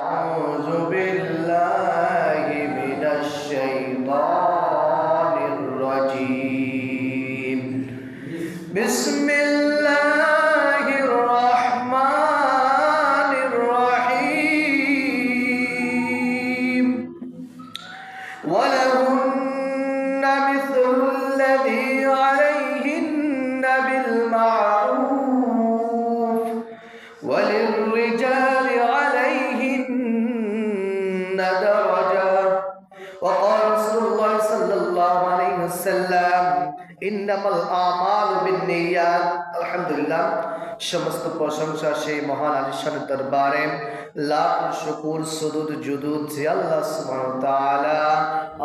أعوذ بالله আলহামদুলিল্লাহ, সমস্ত প্রশংসা সেই মহান আলিশানের দরবারে। লাখ জুদুদ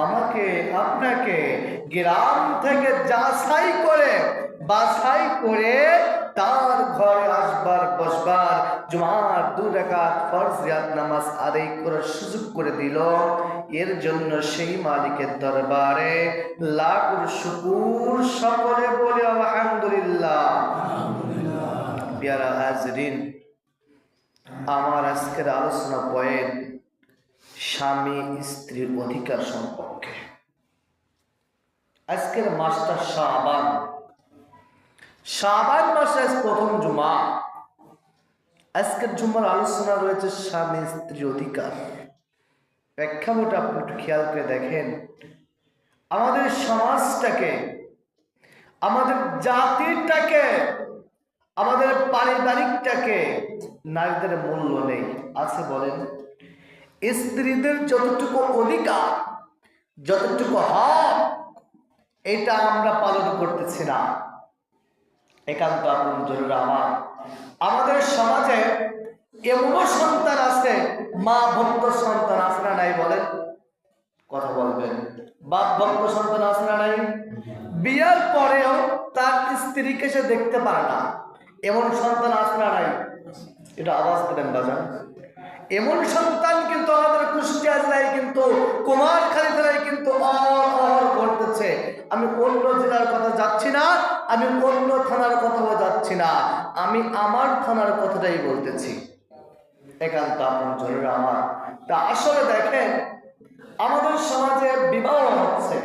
আমাকে, আপনাকে গ্রাম থেকে যাচাই করে, বাছাই করে তার ঘরে আসবার, বসবার, জুমার দু রাকাত ফরজ রিয়াদ নামাজ আদায় করার সুযোগ করে দিল। এর জন্য সেই মালিকের দরবারে লাখ শুকুর সকলে বলে, আলহামদুলিল্লাহ। পেয়ারা হাজরিন, আমার আজকের আলোচনা পয়েন্ট স্বামী স্ত্রীর অধিকার সম্পর্কে। আজকের মাসটা শাবান শাবান মাসে প্রথম জুমা। আজকের জুমার আলোচনা রয়েছে স্বামী স্ত্রী অধিকার। প্রেক্ষাপট আপনি একটু খেয়াল করে দেখেন। আমাদের সমাজটাকে, আমাদের জাতিটাকে, আমাদের পারিবারিকটাকে নারীদের মূল্য নেই। আছে বলেন, স্ত্রীদের যতটুকু অধিকার, যতটুকু হক, এটা আমরা পালন করতেছি না। একান্ত আপন জরুর আমার। আমাদের সমাজে এমনও সন্তান আছে, মা ভক্ত সন্তান আছে না নাই বলেন? কথা বলবেন। বাপ ভক্ত সন্তান আছে না নাই? বিয়ার পরেও তার স্ত্রীকে সে দেখতে পারে না। এমন সন্তান আছে না নাই? এটা আওয়াজ দেবেন বাজান। এমন সন্তান কিন্তু আমাদের কুষ্টিয়া জেলায় কিন্তু কুমারখালী জেলায় কিন্তু অহর করতেছে আমি অন্য জেলার কথা যাচ্ছি না, আমি অন্য থানার কথাও যাচ্ছি না। আমি আমার থানার কথাটাই বলতেছি। একান্ত আপন জরুরি আমার। তা আসলে দেখেন, আমাদের সমাজে বিবাহ হচ্ছে।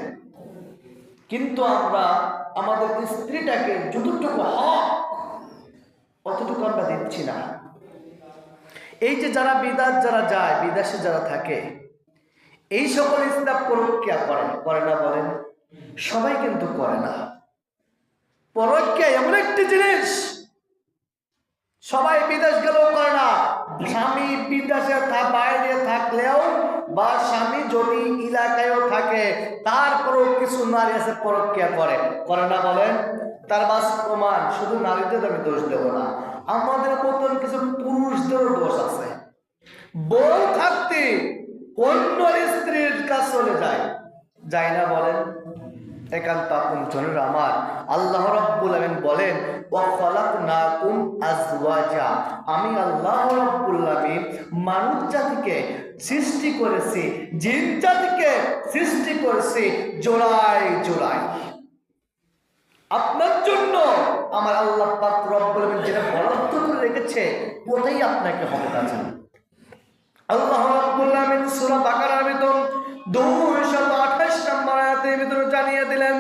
কিন্তু আমরা আমাদের স্ত্রীটাকে যতটুকু হক, অতটুকু আমরা দিচ্ছি না। এই যে যারা বিদাস যারা যায়, বিদেশে যারা থাকে, এই সকল ইসলাম পরক্রিয়া করে করে না বলেন? সবাই কিন্তু করে না। পরক্রিয়া এমন একটি জিনিস, সবাই বিদেশ গেলেও করে না। স্বামী বিদেশে বাইরে থাকলেও বা স্বামী যদি এলাকায়ও থাকে, তারপরেও কিছু নারী আছে পরক্রিয়া করে। করে না বলেন? তার বাস প্রমাণ, শুধু নারীদের আমি দোষ দেব না। আমাদের মতন কিছু পুরুষদেরও দোষ আছে। বউ থাকতে অন্য স্ত্রীর কাছে চলে যায়। যায় না বলেন? একান্ত আপন জনের আমার। আল্লাহ রাব্বুল আমিন বলেন, ওয়া খালাকনাকুম আজওয়াজা। আমি আল্লাহ রাব্বুল আমিন মানুষ জাতিকে সৃষ্টি করেছি, জিন জাতিকে সৃষ্টি করেছি জোড়ায় জোড়ায়। আপনার জন্য আমার আল্লাহ পাক রব্বুল যেটা বরাদ্দ করে রেখেছে, ওটাই আপনাকে হবে কাছে আল্লাহ রাব্বুল আমিন সূরা বাকারার ভিতর 228 নম্বর আয়াতের ভিতর জানিয়ে দিলেন,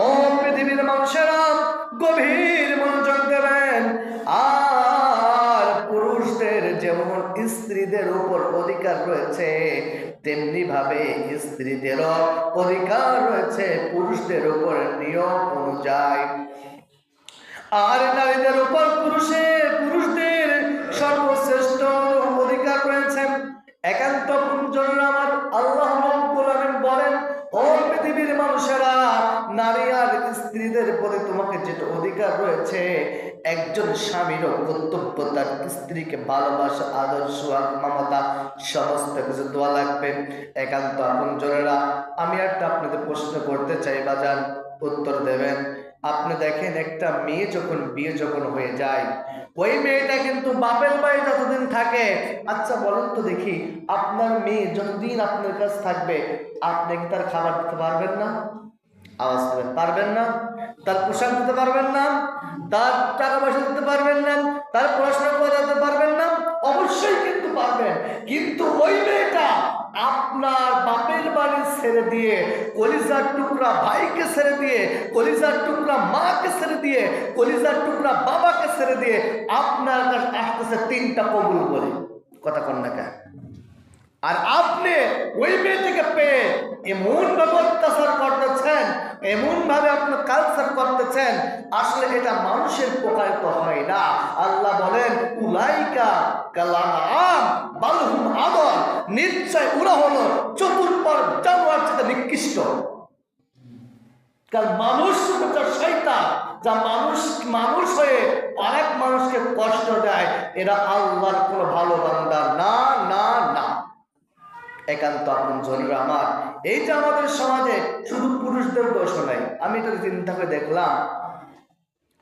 ও পৃথিবীর মানুষেরা, গভীর মনোযোগ দেবেন, আর পুরুষদের যেমন স্ত্রীদের উপর অধিকার রয়েছে তেমনি ভাবে স্ত্রীদেরও অধিকার রয়েছে, পুরুষদের উপর নিয়ম অনুযায়ী। আর নারীদের উপর পুরুষের পুরুষদের সর্বশ্রেষ্ঠ অধিকার রয়েছে। একান্ত পুঞ্জন আমার আল্লাহ বলেন, ও পৃথিবীর মানুষেরা, নারী আর স্ত্রীদের প্রতি তোমাকে যেটা অধিকার রয়েছে একজন স্বামীরও কর্তব্য তার স্ত্রীকে ভালোবাসা আদর্শ সোহাগ, মমতা, সমস্ত কিছু দোয়া লাগবে। একান্ত আপন জনেরা আমি একটা আপনাদের প্রশ্ন করতে চাই, বাজান। উত্তর দেবেন। আপনি দেখেন, একটা মেয়ে যখন বিয়ে যখন হয়ে যায়, ওই মেয়েটা কিন্তু বাপের বাড়ি যতদিন থাকে আচ্ছা বলুন তো দেখি, আপনার মেয়ে যতদিন আপনার কাছে থাকবে, আপনি তার খাবার দিতে পারবেন না? আওয়াজ পারবেন না? তার পোশাক দিতে পারবেন না, তার টাকা পয়সা দিতে পারবেন না, তার পড়াশোনা করাতে পারবেন না, অবশ্যই কিন্তু পারবেন কিন্তু ওই মেয়েটা আপনার বাপের বাড়ি ছেড়ে দিয়ে, কলিজার টুকরা ভাইকে ছেড়ে দিয়ে, কলিজার টুকরা মাকে ছেড়ে দিয়ে, কলিজার টুকরা বাবাকে ছেড়ে দিয়ে আপনার কাছে আসতেছে তিনটা কবুল বলে কথা কন না কেন? আর আপনি ওই মেয়েটিকে পেয়ে এমন ভাবে অত্যাচার করতেছেন এমন ভাবে আপনি কালচার করতেছেন, আসলে এটা মানুষের প্রকারিত হয় না। আল্লাহ বলেন, উলাইকা কালাম বালহুম আদর নিশ্চয় ওরা হলো চতুর্পর জানোয়ার থেকে নিকৃষ্ট। কারণ মানুষ শয়তান, যা মানুষ মানুষ হয়ে অনেক মানুষকে কষ্ট দেয়, এরা আল্লাহর কোনো ভালো বান্দা না না না। একান্ত আপন জনের আমার। এই যে আমাদের সমাজে শুধু পুরুষদের দোষ নাই, আমি এটা চিন্তা করে দেখলাম,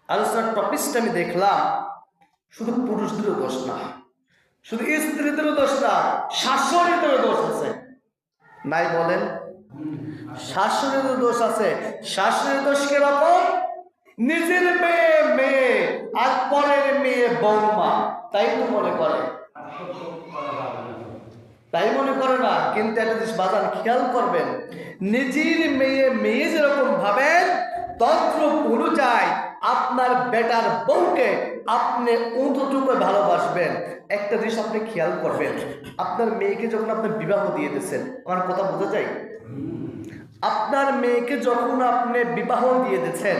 আলোচনার টপিকসটা আমি দেখলাম, শুধু পুরুষদেরও দোষ না, শুধু স্ত্রীদেরও দোষ না শাশুড়িদেরও দোষ আছে। নাই বলেন? শাশুড়ির দোষ আছে। শাশুড়ির দোষ কীরকম? নিজের মেয়ে মেয়ে, আর পরের মেয়ে বৌমা, তাই তো মনে করে। তাই মনে করে না, কিন্তু একটা জিনিস বাজান খেয়াল করবেন, নিজের মেয়ে মেয়ে যেরকম ভাবেন, তন্ত্র অনুযায়ী আপনার বেটার বউকে আপনি অন্তটুকু ভালোবাসবেন। একটা জিনিস আপনি খেয়াল করবেন, আপনার মেয়েকে যখন আপনি বিবাহ দিয়ে দিচ্ছেন আমার কথা বোঝা যায়? আপনার মেয়েকে যখন আপনি বিবাহ দিয়ে দিচ্ছেন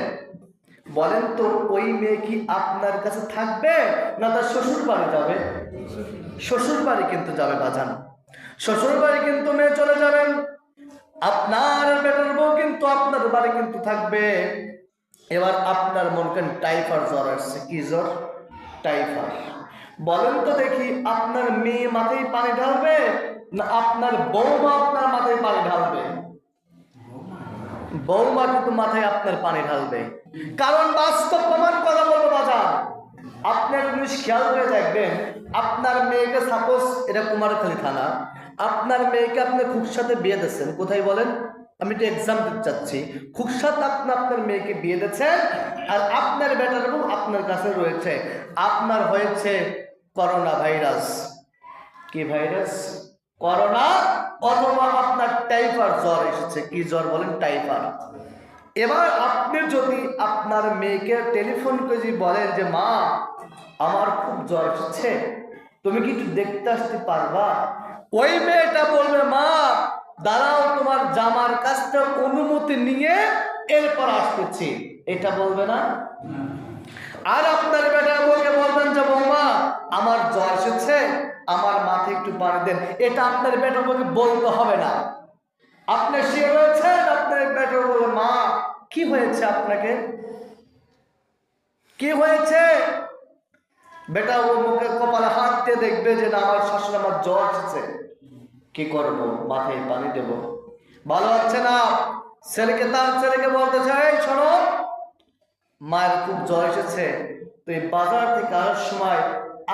বলেন তো ওই মেয়ে কি আপনার কাছে থাকবে না তার শ্বশুর বাড়ি যাবে? শ্বশুর বাড়ি কিন্তু যাবে বাজান। শ্বশুর বাড়ি কিন্তু মেয়ে চলে যাবেন। আপনার বেটার বউ কিন্তু আপনার বাড়ি কিন্তু থাকবে। এবার আপনার মন কেন টাইফার জ্বর আসছে। কি জ্বর? টাইফার। বলেন তো দেখি, আপনার মেয়ে মাথায় পানি ঢালবে না আপনার বৌমা আপনার মাথায় পানি ঢালবে? বৌমা কিন্তু মাথায় আপনার পানি ঢালবে। কারণ বাস্তব প্রমাণ কথা বলব বাজার। আপনার জিনিস খেয়াল করে দেখবেন, আপনার মেয়েকে সাপোজ এটা কুমারখালী থানা আপনার মেয়েকে আপনি খুব সাথে বিয়ে দিচ্ছেন কোথায় বলেন? আমি একটা এক্সাম দিতে চাচ্ছি। খুব সাথে আপনি আপনার মেয়েকে বিয়ে দিচ্ছেন আর আপনার বেটার বউ আপনার কাছে রয়েছে। আপনার হয়েছে করোনা ভাইরাস। কি ভাইরাস? করোনা? অথবা আপনার টাইফার জ্বর এসেছে। কি জ্বর বলেন? টাইফার এবার আপনি যদি আপনার মেয়েকে টেলিফোন করে যদি বলেন যে, মা, আমার খুব জ্বর এসেছে। তুমি কি একটু দেখতে আসতে পারবা? ওই মেয়েটা বলবে, মা, দাঁড়াও, তোমার জামার কাছটা অনুমতি নিয়ে এরপর আসতেছি। এটা বলবে না? আর আপনার বেটা বউকে বলবেন যে, বৌমা, আমার জ্বর এসেছে, আমার মাথায় একটু পানি দেন। এটা আপনার বেটা বউকে বলতে হবে না। আপনি সে রয়েছেন আপনার বেটা বউ মা, কি হয়েছে আপনাকে? কি হয়েছে? বেটা, ও মুখে কপালে হাত দিয়ে দেখবে যে না, আমার শাশুড়ি আমার জ্বর এসেছে কি করব? মাথায় পানি দেব। ভালো হচ্ছে না? ছেলেকে তার ছেলেকে বলতে চাই শোনো, মায়ের খুব জ্বর এসেছে। তুই বাজার থেকে আসার সময়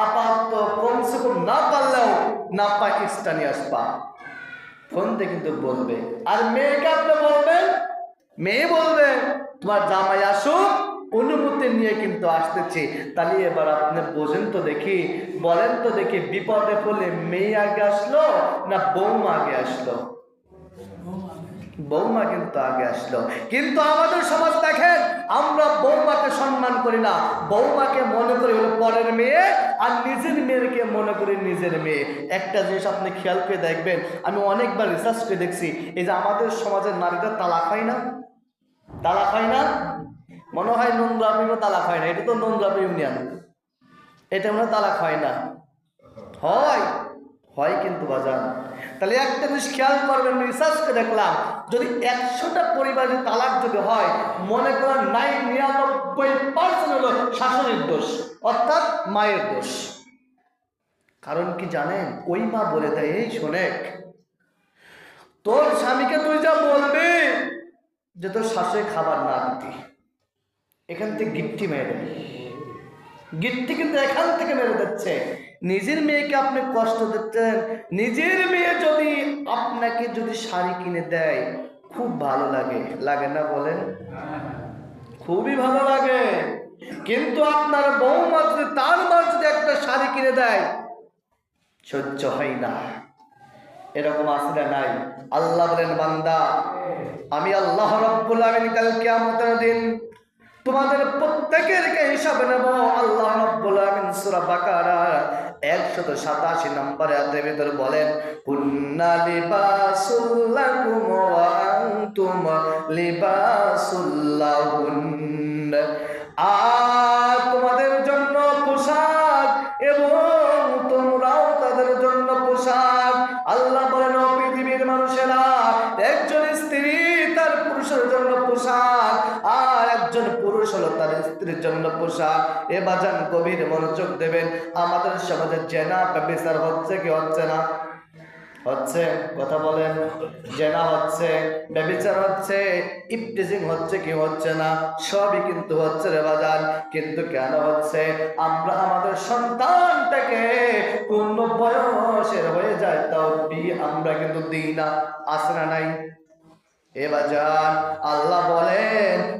আপাতত কমসে কম না পারলেও না পাকিস্তানি নিয়ে আসবা ফোনতে কিন্তু বলবে। আর মেয়েকে আপনি বলবেন? মেয়ে বলবে, তোমার জামাই আসুক অনুমতি নিয়ে কিন্তু আসতেছি। তাহলে এবার আপনি বোঝেন তো দেখি, বলেন তো দেখি বিপদে পড়লে মেয়ে আগে আসলো না বৌমা আগে আসলো? বৌমা কিন্তু আগে আসলো। কিন্তু আমাদের সমাজ দেখেন, আমরা বৌমাকে সম্মান করি না। বৌমাকে মনে করি হলো পরের মেয়ে আর নিজের মেয়েকে মনে করি নিজের মেয়ে। একটা জিনিস আপনি খেয়াল করে দেখবেন, আমি অনেকবার রিসার্চ করে দেখছি, এই যে আমাদের সমাজের নারীরা তালাক হয় না? তালাক হয় না? মনে হয় নোংরামিও তালাক হয় না, এটা তো নোংরামি ইউনিয়ন। এটা মনে তালাক হয় না। হয় হয় কিন্তু বাজার তাহলে একটা জিনিস খেয়াল করবেন রিসার্চ করে দেখলাম, যদি একশোটা পরিবারে তালাক যদি হয়, মনে করেন নাই নিরানব্বই পার্সেন্ট হলো শাশুড়ির দোষ, অর্থাৎ মায়ের দোষ। কারণ কি জানেন? ওই মা বলে দেয়, এই শোনেক তোর স্বামীকে তুই যা বলবি যে তোর শাশুড়ি খাবার না দিতি। এখান থেকে গিফটি মেরে দেয় গিফটি কিন্তু এখান থেকে মেরে দিচ্ছে। নিজের মেয়েকে আপনি কষ্ট দিচ্ছেন। নিজের মেয়ে যদি আপনাকে যদি শাড়ি কিনে দেয়, খুব ভালো লাগে। লাগে না বলেন? খুবই ভালো লাগে। কিন্তু আপনার বৌমা যদি তার মা যদি একটা শাড়ি কিনে দেয়, সহ্য হয় না। এরকম আসলে নাই। আল্লাহ বলেন, বান্দা, আমি আল্লাহ রব্বুল আমিন কাল কিয়ামতের দিন তোমাদের প্রত্যেকের কে হিসাব নেব। আল্লাহ রব্বুল আমিন সূরা বাকারা 187 নম্বরে আয়াতে ভিতর বলেন আর তোমাদের জন্য পোশাক এবং তার স্ত্রীর জন্য পোশাক। এ বাজান গভীর মনোযোগ দেবেন। আমাদের সমাজে জেনা বিচার হচ্ছে কি হচ্ছে না? হচ্ছে, কথা বলেন। জেনা হচ্ছে ব্যবিচার হচ্ছে, ইপটিজিং হচ্ছে কি হচ্ছে না? সবই কিন্তু হচ্ছে রে বাজার কিন্তু কেন হচ্ছে? আমরা আমাদের সন্তানটাকে পূর্ণ বয়সের হয়ে যায় তাও বিয়ে আমরা কিন্তু দিই না? আসে না নাই? এ বাজার আল্লাহ বলেন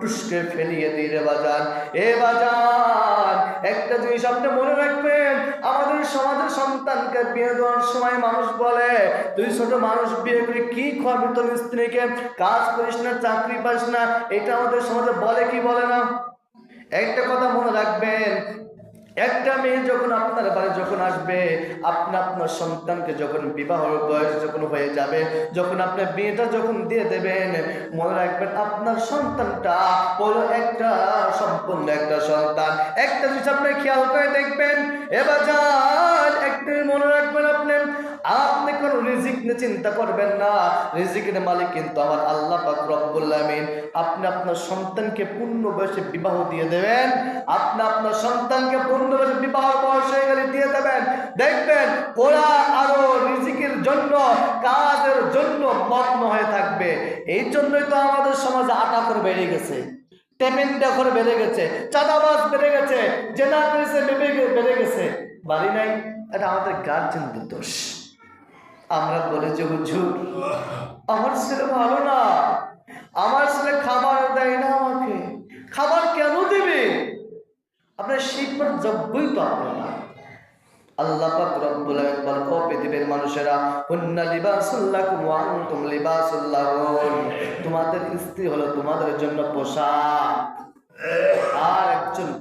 টুসকে ফেলিয়ে রে বাজান। এ বাজান, একটা জিনিস আপনি মনে রাখবেন, আমাদের সমাজের সন্তানকে বিয়ে দেওয়ার সময় মানুষ বলে, তুই ছোট মানুষ, বিয়ে করে কি খাবি তোর স্ত্রীকে? কাজ করিস না, চাকরি পাস না। এটা আমাদের সমাজে বলে কি বলে না? একটা কথা মনে রাখবেন একটা মেয়ে যখন আপনার বাড়ি যখন আসবে, আপনি আপনার সন্তানকে যখন বিবাহ বয়স যখন হয়ে যাবে, যখন আপনার বিয়েটা যখন দিয়ে দেবেন, মনে রাখবেন আপনার সন্তানটা হলো একটা সম্পূর্ণ একটা সন্তান। একটা জিনিস আপনি খেয়াল করে দেখবেন, এবার যান, একটা মনে রাখবেন আপনি আপনি কোনো রিজিক নিয়ে চিন্তা করবেন না। রিজিকের মালিক কিন্তু আমার আল্লাহ পাক রব্বুল আপনি আপনার সন্তানকে পূর্ণ বয়সে বিবাহ দিয়ে দেবেন। আপনি আপনার সন্তানকে পূর্ণ বয়সে বিবাহ বয়স হয়ে গেলে দিয়ে দেবেন। দেখবেন ওরা আরও রিজিকের জন্য, কাজের জন্য মগ্ন হয়ে থাকবে। এই জন্যই তো আমাদের সমাজে আটা করে বেড়ে গেছে পেমেন্ট বেড়ে গেছে, চাঁদাবাজ বেড়ে গেছে, জেনা বেড়ে গেছে। বাড়ি নাই, এটা আমাদের গার্জেনদের দোষ। আমরা বলে যে হুজুর, আমার ছেলে ভালো না। আমার ছেলে খাবার দেয় না আমাকে। খাবার কেন দেবে? আপনার শিখবার যোগ্যই তো আপনারা আল্লাহ পাক রব্বুল আলামিন পৃথিবীর মানুষেরা, হুন্না লিবাসুল লাকুম ওয়া আনতুম লিবাসুল লাহুন তোমাদের স্ত্রী হলো তোমাদের জন্য পোশাক।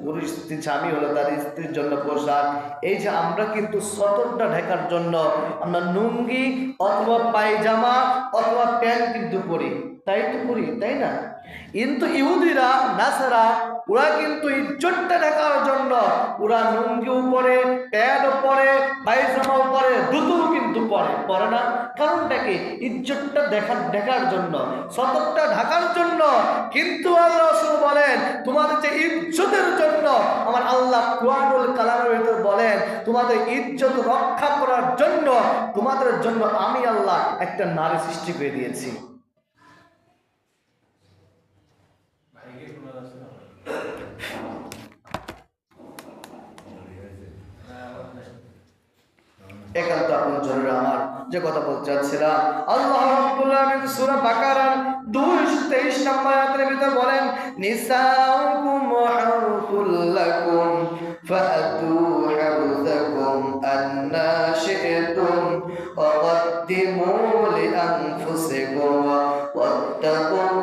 পুরুষ, স্ত্রী, স্বামী হলো তার স্ত্রীর জন্য পোশাক। এই যে আমরা কিন্তু সতরটা ঢেকার জন্য আমরা লুঙ্গি অথবা পায়জামা অথবা প্যান্ট কিন্তু পরি। তাই তো করি তাই না? কিন্তু ইহুদিরা, নাসারা ওরা কিন্তু ইজ্জতটা ঢাকার জন্য, ওরা লুঙ্গিও পরে প্যান্টও পরে পায়জামাও পরে দুটোও কিন্তু পরে পরে না। কারণটা কি? ইজ্জতটা দেখার ঢাকার জন্য, সততটা ঢাকার জন্য। কিন্তু আল্লাহ রসুল বলেন, তোমাদের যে ইজ্জতের জন্য, আমার আল্লাহ কুয়ানুল কালামের ভিতর বলেন, তোমাদের ইজ্জত রক্ষা করার জন্য, তোমাদের জন্য আমি আল্লাহ একটা নারী সৃষ্টি করে দিয়েছি। একান্ত আপন জরুরি আমার যে কথা বলতে চাচ্ছিলাম। আল্লাহ রাব্বুল আলামিন সূরা বাকারার 223 নম্বর আয়াতের বলেন, নিসাউকুম হারফুল লাকুম ফাতু হারযাকুম আন্না শি'তুম, ওয়া কদ্দিমু লিআনফুসিকুম ওয়াত্তাকুল্লাহা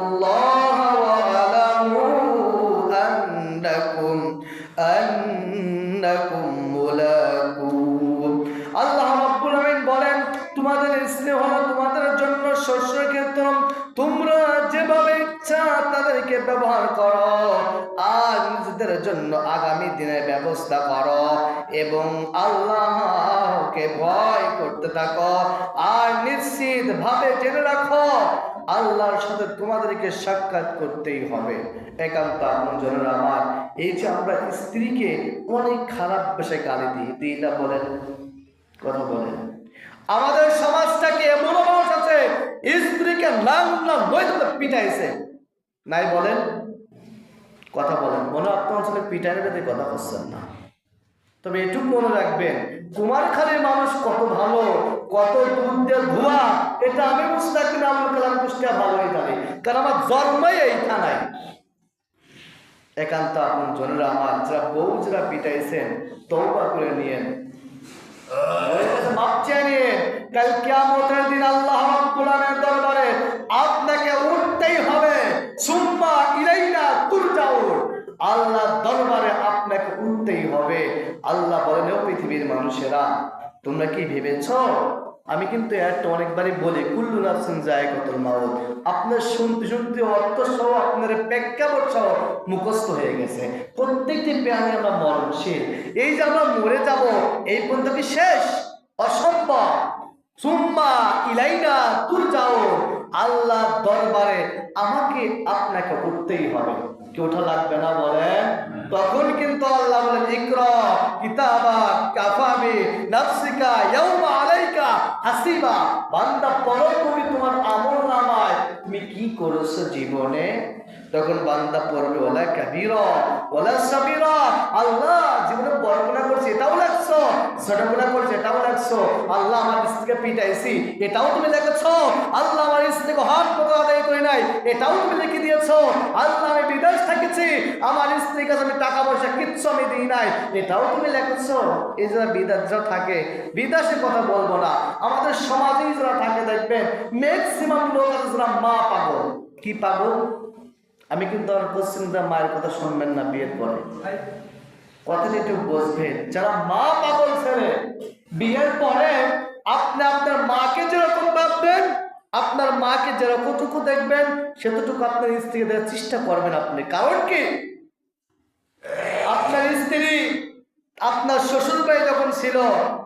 তাদেরকে ব্যবহার করো। আর নিজেদের জন্য আগামী দিনের ব্যবস্থা করো এবং আল্লাহকে ভয় করতে থাকো। আর নিশ্চিত ভাবে জেনে রাখো, আল্লাহর সাথে তোমাদেরকে সাক্ষাৎ করতেই হবে। একান্ত আপন জনের আমার, এই যে আমরা স্ত্রীকে অনেক খারাপ পেশায় গালি দিই দিই না বলেন, কথা বলেন। আমাদের সমাজটাকে এমন মানুষ আছে স্ত্রীকে নাম না নয় পিটাইছে। নাই বলেন, কথা বলেন। মনে হয় আপনার অঞ্চলে পিটারের বেঁধে কথা বলছেন না। তবে এটুকু মনে রাখবেন, কুমারখালীর মানুষ কত ভালো, কত দুধ দিয়ে ধোয়া এটা আমি মুস্তাকিম আবুল কালাম কুষ্টিয়া ভালোই জানি। কারণ আমার জন্মই এই থানায়। একান্ত আপন জনেরা আমার, যারা বউ যারা পিটাইছেন তৌবা করে নিয়েন। মাপ চেয়ে কাল কি ভেবেছো? আমি কিন্তু একটা অনেকবারই বলি, কুল্লু নাফসিন জায়গাতুল মাউত আপনার শুনতে শুনতে অর্থ সহ আপনার প্রেক্ষাপট সহ মুখস্থ হয়ে গেছে। প্রত্যেকটি প্রাণী আমরা মরণশীল। এই যে আমরা মরে যাব, এই পর্যন্ত কি শেষ? অসম্ভব। সুম্মা ইলাইনা তুর যাও আল্লাহ দরবারে আমাকে আপনাকে উঠতেই হবে। কি লাগবে না বলে? তখন কিন্তু আল্লাহ বলেন, ইকর কিতাবা কাফাবি নাফসিকা ইয়াউমা আলাইকা হাসিবা। বান্দা পড়ো তুমি তোমার আমল নামায়। তুমি কি করেছ জীবনে? তখন বান্দা পড়বে ওলা কাবিরা ওলা সাবিরা আল্লাহ জীবনে বড় গুণা করছে, এটাও লাগছো, ছোট গুণা করছে, এটাও লাগছো, আল্লাহ আমার স্ত্রীকে পিটাইছি, এটাও তুমি লেখেছো আল্লাহ আমার স্ত্রীকে হাত মতো আদায় করে নাই, এটাও তুমি লিখে দিয়েছ, আল্লাহ আমি বিদেশ থাকেছি, আমার স্ত্রীর কাছে আমি টাকা পয়সা কিচ্ছু আমি দিই নাই, এটাও তুমি লেখেছো এই যারা বিদেশ যারা থাকে বিদেশে কথা বলব না, আমাদের সমাজেই যারা থাকে, দেখবেন ম্যাক্সিমাম লোক আছে যারা মা পাগল। কি পাগল? আমি কিন্তু আর বলছি না মায়ের কথা শুনবেন না বিয়ের পরে। কথাটা একটু বুঝবেন। যারা মা পাগল ছেলে, বিয়ের পরে আপনি আপনার মাকে যেরকম ভাববেন, আপনার মাকে যেরকমটুকু দেখবেন, সেতটুকু আপনার স্ত্রীকে দেওয়ার চেষ্টা করবেন আপনি। কারণ কি? আপনার স্ত্রী আপনার শ্বশুর ভাই যখন ছিল,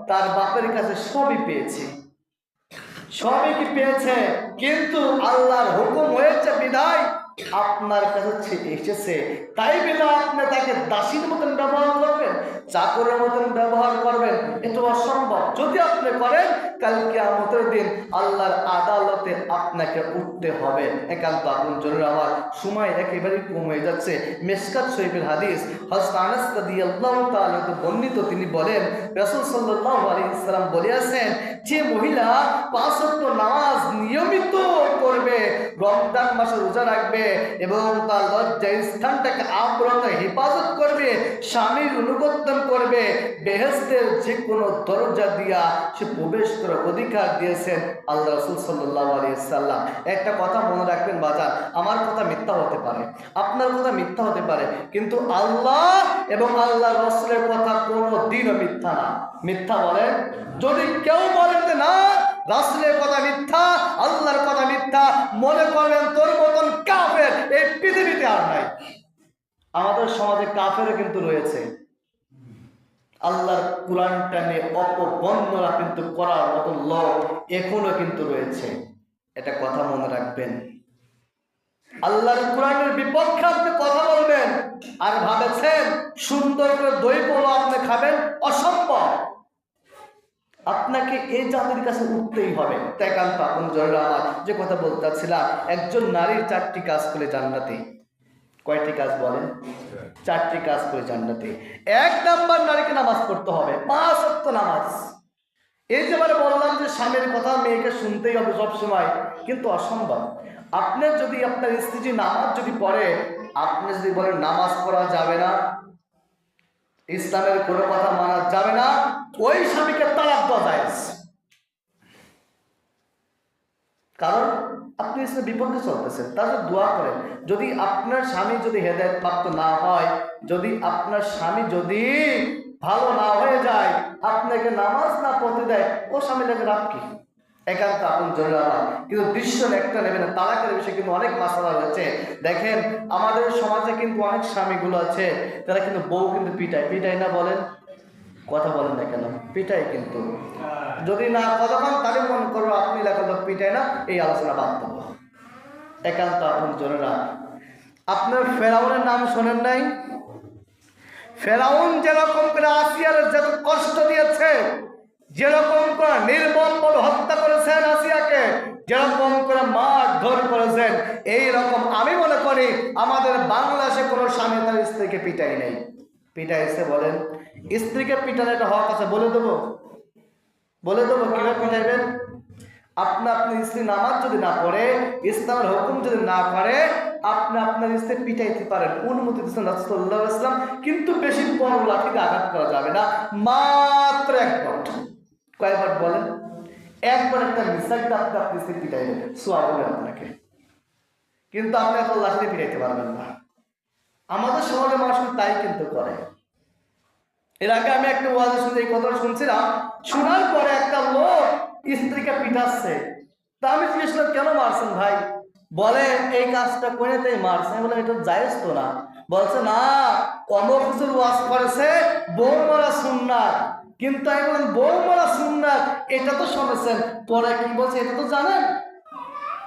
তার বাপের কাছে সবই পেয়েছে। সবই কি পেয়েছে? কিন্তু আল্লাহর হুকুম হয়েছে বিদায় আপনার কাছে এসেছে। তাই বিনা আপনি তাকে দাসীর মতন ব্যবহার করবেন, চাকরের মতন ব্যবহার করবেন এটা অসম্ভব। যদি আপনি করেন কালকে আমাদের দিন আল্লাহর আদালতে আপনাকে উঠতে হবে। একান্ত আপন জরুর আমার সময় একেবারে কমে যাচ্ছে। মেসকাত শরীফের হাদিস তো বর্ণিত তিনি বলেন, রাসূল সাল্লাল্লাহু আলাইহি সাল্লাম বলেছেন যে মহিলা পাঁচ ওয়াক্ত নামাজ নিয়মিত করবে রমজান মাসে রোজা রাখবে এবং তার লজ্জা স্থানটাকে আবরত হেফাজত করবে, স্বামীর অনুগত্যন করবে। বেহেস্তের যে কোনো দরজা দিয়া সে প্রবেশ করার অধিকার দিয়েছেন আল্লাহ রসুল সাল্লাহ আলী সাল্লাম একটা কথা মনে রাখবেন বাজার আমার কথা মিথ্যা হতে পারে, আপনার কথা মিথ্যা হতে পারে, কিন্তু আল্লাহ এবং আল্লাহ রসুলের কথা কোনো দিনও মিথ্যা না। মিথ্যা বলেন, যদি কেউ বলেন না রাসুলের কথা মিথ্যা, আল্লাহর কথা মিথ্যা, মনে করবেন তোর মতন কাফের এই পৃথিবীতে আর নাই। আমাদের সমাজে কাফেরও কিন্তু রয়েছে। আল্লাহর কোরআনটা নিয়ে অপবন্দনা কিন্তু করার মতো লোক এখনও কিন্তু রয়েছে। এটা কথা মনে রাখবেন। আল্লাহর কোরআনের বিপক্ষে আপনি কথা বলবেন আর ভাবেছেন, সুন্দর করে দই পোলো আপনি খাবেন অসম্ভব। আপনাকে এই জাতির কাছে উঠতেই হবে। তেকান্ত আপন জয়ের আমার। যে কথা বলতে চাচ্ছিলাম একজন নারীর চারটি কাজ করে জান্নাতে। কয়টি কাজ বলেন? চারটি কাজ করে জান্নাতে। এক নাম্বার নারীকে নামাজ পড়তে হবে। পাঁচ অক্ত নামাজ। এই যে এবারে বললাম যে স্বামীর কথা মেয়েকে শুনতেই হবে সব সময় কিন্তু অসম্ভব। আপনার যদি আপনার স্ত্রী নামাজ যদি পড়ে, আপনি যদি বলেন নামাজ পড়া যাবে না ইসলামের কোনো কথা মানা যাবে না। ওই স্বামীকে তালাক দেওয়া যায় কারণ আপনি ইসলামের বিপক্ষে চলতেছেন তাহলে দোয়া করেন। যদি আপনার স্বামী যদি হেদায়ত প্রাপ্ত না হয়, যদি আপনার স্বামী যদি ভালো না হয়ে যায়, আপনাকে নামাজ না পড়তে দেয়, ও স্বামী লাগে রাত কি? একান্ত আপন জরুরি আমার কিন্তু দৃশ্য একটা নেবে না তালাকের বিষয়ে কিন্তু অনেক মাসালা রয়েছে। দেখেন, আমাদের সমাজে কিন্তু অনেক স্বামীগুলো আছে, তারা কিন্তু বউ কিন্তু পিটায়। পিটায় না বলেন? কথা বলেন না কেন? পিটাই কিন্তু। যদি না কথা পান তাহলে মনে করব আপনি লেখালো পিটাই না, এই আলোচনা বাদ একান্ত আপন জনেরা আপনার ফেরাউনের নাম শোনেন নাই? ফেরাউন যেরকম করে আসিয়ার যত কষ্ট দিয়েছে যেরকম করে নির্মম হত্যা করেছেন আসিয়াকে, যেরকম করে মার ধর করেছেন এই রকম আমি মনে করি আমাদের বাংলাদেশে কোনো স্বামী তার স্ত্রীকে পিটাই নেই। পিটাইছে বলেন, স্ত্রীকে পিটানো একটা হক আছে বলে দেবো? বলে দেবো, কীভাবে পিটাইবেন? আপনি আপনার স্ত্রী নামাজ যদি না পড়ে, ইসলামের হুকুম যদি না করে, আপনি আপনার স্ত্রী পিটাইতে পারেন, অনুমতি দিচ্ছেন রাসুল্লাহ ইসলাম কিন্তু বেশি বড় লাঠিতে আঘাত করা যাবে না, মাত্র একবার কয়বার বলেন? একবার একটা মিসাইলটা আপনি আপনি স্ত্রী পিটাইবেন সোয়া বলে আপনাকে। কিন্তু আপনি এত লাঠিতে পিটাইতে পারবেন না। আমাদের সমাজের মানুষ তাই কিন্তু করে। এর আগে আমি একটা ওয়াজে শুনে এই কথাটা শুনছিলাম, শোনার পরে একটা লোক স্ত্রীকে পিটাচ্ছে। তা আমি জিজ্ঞেস কেন মারছেন ভাই? বলে, এই কাজটা করে তাই মারছে। বললাম, এটা জায়েজ তো না। বলছে না অমুক ওয়াজ করেছে বউ মারা সুন্নাত। কিন্তু আমি বললাম বউ মারা সুন্নাত এটা তো শুনেছেন পরে কি বলছে এটা তো জানেন?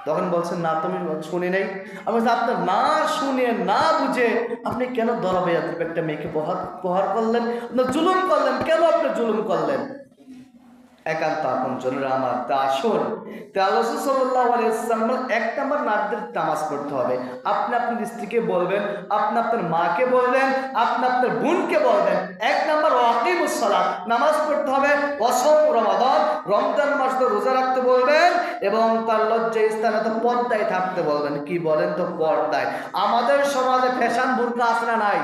তখন বলছেন না তুমি শুনি নাই। আমি বলছি, আপনার না শুনে না বুঝে আপনি কেন দরবে একটা মেয়েকে প্রহার প্রহার করলেন? জুলুম করলেন। কেন আপনি জুলুম করলেন? একান্ত আপন জনেরা আমার তা আসুন তা সাল্লাহ আলাইসাল্লাম এক নাম্বার নারীদের নামাজ পড়তে হবে। আপনি আপনার স্ত্রীকে বলবেন, আপনি আপনার মাকে বলবেন, আপনি আপনার বোনকে বলবেন। এক নাম্বার ওয়াকিমুসলাম নামাজ পড়তে হবে। অসম রমাদন, রমজান মাস তো রোজা রাখতে বলবেন এবং তার লজ্জা স্থানে তো পর্দায় থাকতে বলবেন। কি বলেন তো পর্দায়? আমাদের সমাজে ফ্যাশন বুরকা আছে না নাই?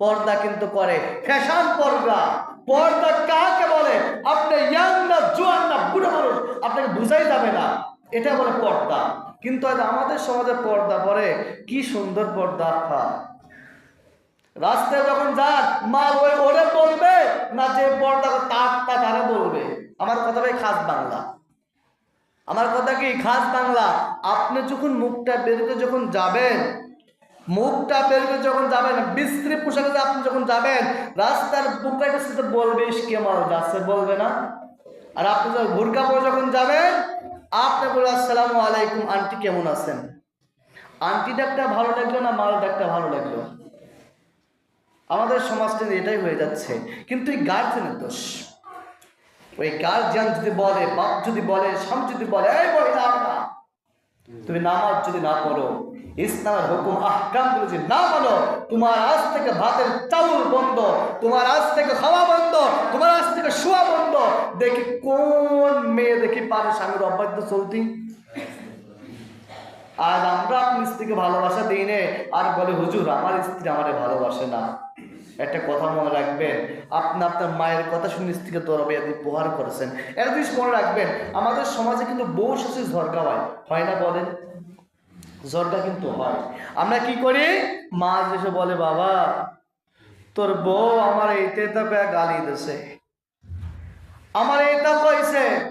পর্দা কিন্তু করে। ফ্যাশন পর্দা। পর্দা কাকে বলে? আপনি ইয়াং না, জোয়ান না, বুড়ো মানুষ, আপনাকে বুঝাই যাবে না। এটা বলে পর্দা। কিন্তু আজ আমাদের সমাজে পর্দা পরে কি সুন্দর পর্দা, আফা। রাস্তায় যখন যান, মা ওই ওরে বলবে? না, যে পর্দা তার তা তারা বলবে। আমার কথা ভাই, খাস বাংলা। আমার কথা কি, খাস বাংলা? আপনি যখন মুখটা বের করে যখন যাবেন মুখটা করে যখন যাবেন বিস্ত্রী পোশাকে আপনি যখন যাবেন, রাস্তার বুকের সাথে বলবে কে মাল যাচ্ছে? বলবে না। আর আপনি যখন ভুরকা পরে যখন যাবেন, আপনি বলে আসসালামু আলাইকুম, আন্টি কেমন আছেন? আন্টি ডাকটা ভালো লাগল না মাল ডাকটা ভালো লাগল? আমাদের সমাজটা এটাই হয়ে যাচ্ছে। কিন্তু এই গার্জেনের দোষ। ওই গার্জিয়ান যদি বলে, বাপ যদি বলে, স্বামী যদি বলে, এই না তুমি নামাজ যদি না পড়ো, ইসলামের হুকুম আহকাম যদি না মানো তোমার আজ থেকে ভাতের চাউল বন্ধ, তোমার আজ থেকে খাওয়া বন্ধ, তোমার আজ থেকে শোয়া বন্ধ। দেখি কোন মেয়ে দেখি পারে স্বামীর অবাধ্য চলতি। আর আমরা আপনার স্ত্রীকে ভালোবাসা দিই নে? আর বলে, হুজুর, আমার স্ত্রী আমারে ভালোবাসে না। একটা কথা মনে রাখবেন, আপনি আপনার মায়ের কথা শুনে স্ত্রীকে আপনি প্রহার করেছেন। একটা জিনিস মনে রাখবেন, আমাদের সমাজে কিন্তু বউ শেষে ঝরকা হয়। হয় না বলেন? ঝরকা কিন্তু হয়। আমরা কি করি? মা এসে বলে, বাবা, তোর বউ আমার এইতে তো গালি দিছে। আমার এটা কইছে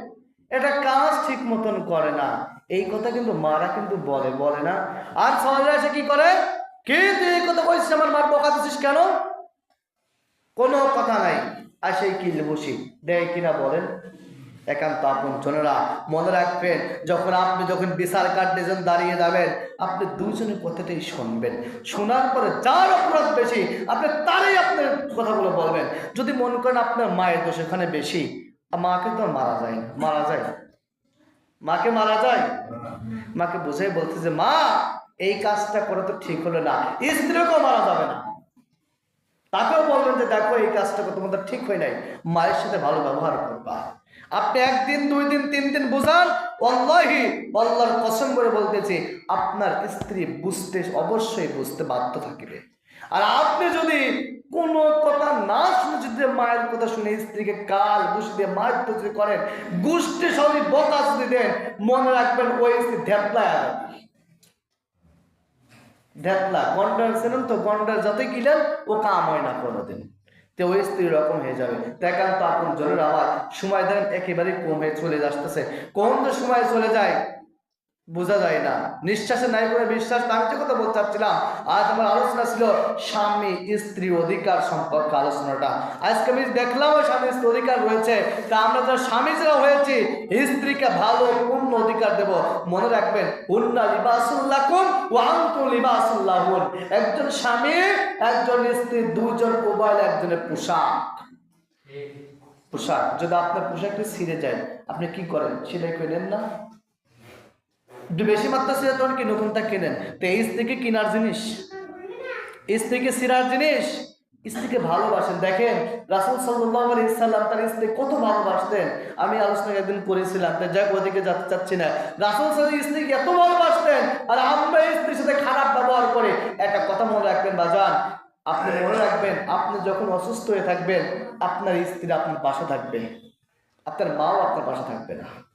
এটা কাজ ঠিক মতন করে না। এই কথা কিন্তু মারা কিন্তু বলে বলে না। আর সমাজে এসে কি করে? কে তুই এই কথা কইছিস? আমার মার বকা দিছিস কেন? কোনো কথা নাই। আর সেই কিল বসি, দেয় কিনা বলেন? একান্ত আপন জনেরা, মনে রাখবেন, যখন আপনি যখন বিচার কার্ডে যখন দাঁড়িয়ে যাবেন, আপনি দুজনের কথাটাই শুনবেন। শোনার পরে যার অপরাধ বেশি, আপনি তারই আপনার কথাগুলো বলবেন। যদি মনে করেন আপনার মায়ের দোষ এখানে বেশি মাকে তো মারা যায় মারা যায় মাকে মারা যায়? মাকে বুঝে বলতে যে, মা, এই কাজটা করে তো ঠিক হলো না। স্ত্রীকেও মারা যাবে না। তাকেও বলবেন যে, দেখো, এই কাজটা তোমাদের ঠিক হয় নাই। মায়ের সাথে ভালো ব্যবহার করবা। আপনি একদিন, দুই দিন, তিন দিন বুঝান। অল্লাহি আল্লাহর কসম করে বলতেছি, আপনার স্ত্রী বুঝতে, অবশ্যই বুঝতে বাধ্য থাকিবে। আর আপনি যদি কোনো কথা না শুনে যদি মায়ের কথা শুনে স্ত্রীকে কাল ঘুষ দিয়ে মায়ের তো যদি করেন, গোষ্ঠী সবই যদি দেন, মনে রাখবেন ওই স্ত্রী ধ্যাপলায় আর গন্ডার ছিলেন তো, গন্ডার যতই কিলেন ও কাম হয় না কোনোদিন। তো ওই স্ত্রী রকম হয়ে যাবে। দেখান তো আপন জনের আবার, সময় দেন একেবারে কমে চলে আসতেছে কোন সময় চলে যায়? বোঝা যায় না। নিঃশ্বাসে নাই করে বিশ্বাস আমি যে কথা বলতে চাচ্ছিলাম, আজ আমার আলোচনা ছিল স্বামী স্ত্রী অধিকার সম্পর্কে আলোচনাটা। আজকে আমি দেখলাম স্বামী স্ত্রী অধিকার রয়েছে, তা আমরা যারা স্বামী যারা হয়েছি, স্ত্রীকে ভালো পূর্ণ অধিকার দেব। মনে রাখবেন, উন্না লিবাসুল্লাকুম ও আন্তু লিবাসুল্লাহুন একজন স্বামী, একজন স্ত্রী দুজন উভয় একজনের পোশাক। পোশাক, যদি আপনার পোশাকটা ছিঁড়ে যায়, আপনি কি করেন? সেলাই করে নেন না? বেশি মারতেছে তখন কি নতুনটা কেনেন? তো এই স্ত্রীকে কিনার জিনিস। স্ত্রীকে সিরার জিনিস। স্ত্রীকে ভালোবাসেন। দেখেন, রাসুল সাল্লাহ আলি ইসাল্লাম তার স্ত্রী কত ভালোবাসতেন। আমি আলোচনা একদিন করেছিলাম তাই যাক ওদিকে যেতে চাচ্ছি না। রাসুল সাল্লাহ স্ত্রীকে এত ভালোবাসতেন, আর আমরা স্ত্রীর সাথে খারাপ ব্যবহার করে। একটা কথা মনে রাখবেন বাজান আপনি মনে রাখবেন, আপনি যখন অসুস্থ হয়ে থাকবেন, আপনার স্ত্রী আপনার পাশে থাকবে। আপনার মাও আপনার পাশে থাকবে না।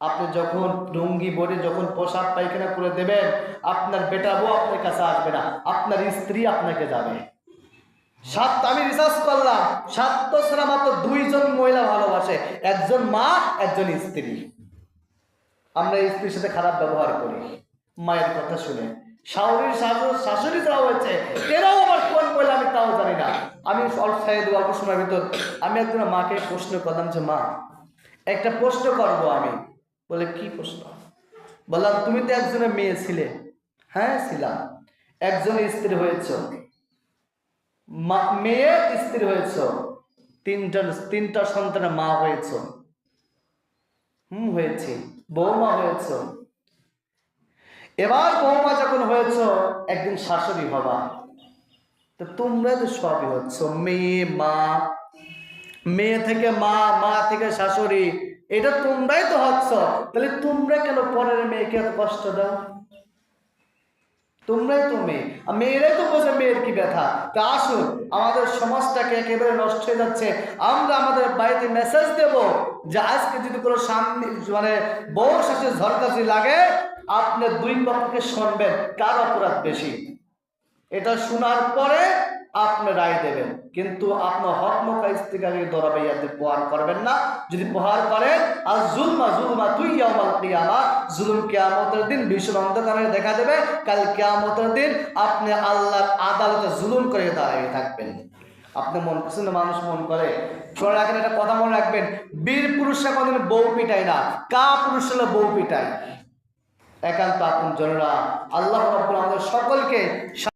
আপনি যখন লুঙ্গি বডি যখন পোশাক পায়খানা করে দেবেন, আপনার বেটা বউ আপনার কাছে আসবে না, আপনার স্ত্রী আপনাকে যাবে। সাত আমি রিসার্চ করলাম, সাত তো মাত্র দুইজন মহিলা ভালোবাসে, একজন মা, একজন স্ত্রী। আমরা স্ত্রীর সাথে খারাপ ব্যবহার করি। মায়ের কথা শুনে। শাশুড়ির শাশুড়ি শাশুড়ি যাওয়া হয়েছে এরাও আমার কোন মহিলা আমি তাও জানি না। আমি অল্প সাইড অল্প সময়ের ভিতর আমি একজন মাকে প্রশ্ন করলাম যে, মা, একটা প্রশ্ন করব আমি। বলে, কি প্রশ্ন? বললাম তুমি তো একজনের মেয়ে ছিলে। হ্যাঁ ছিলাম। একজনের স্ত্রী হয়েছ। মেয়ে স্ত্রী হয়েছ? তিনটা তিনটা সন্তানের মা হয়েছ? হুম, হয়েছে। বৌমা হয়েছ। এবার বৌমা যখন হয়েছ, একদিন শাশুড়ি হবা। তো তোমরা তো সবই হচ্ছ। মেয়ে, মা, মেয়ে থেকে মা মা থেকে শাশুড়ি। এটা তোমরাই তো হচ্ছ তাহলে তোমরা কেন পরের মেয়েকে এত কষ্ট দাও? তোমরাই তো মেয়ে। আর মেয়েরাই তো বোঝে মেয়ের কি ব্যথা। তা আসুন, আমাদের সমাজটাকে একেবারে নষ্ট হয়ে যাচ্ছে। আমরা আমাদের বাড়িতে মেসেজ দেব যে আজকে যদি কোনো সামনে মানে বউ সাথে ঝরকাঝি লাগে, আপনি দুই পক্ষকে শুনবেন কার অপরাধ বেশি। এটা শোনার পরে আপনি রায় দেবেন। কিন্তু আপনার হক মকা স্ত্রীকে দরাবে ইয়াতে প্রহার করবেন না। যদি প্রহার করেন, আর জুলমা জুলমা তুই ইয়ামাল কিয়ামা, জুলুম কিয়ামতের দিন ভীষণ অন্ধকারে দেখা দেবে। কাল কিয়ামতের দিন আপনি আল্লাহর আদালতে জুলুম করে দাঁড়িয়ে থাকবেন। আপনি মন কিছু না মানুষ মন করে। মনে রাখেন, একটা কথা মনে রাখবেন, বীর পুরুষরা কোনদিন বউ পিটায় না, কা পুরুষ হলে বউ পিটায়। একান্ত আপন জনরা, আল্লাহ রাব্বুল আমাদের সকলকে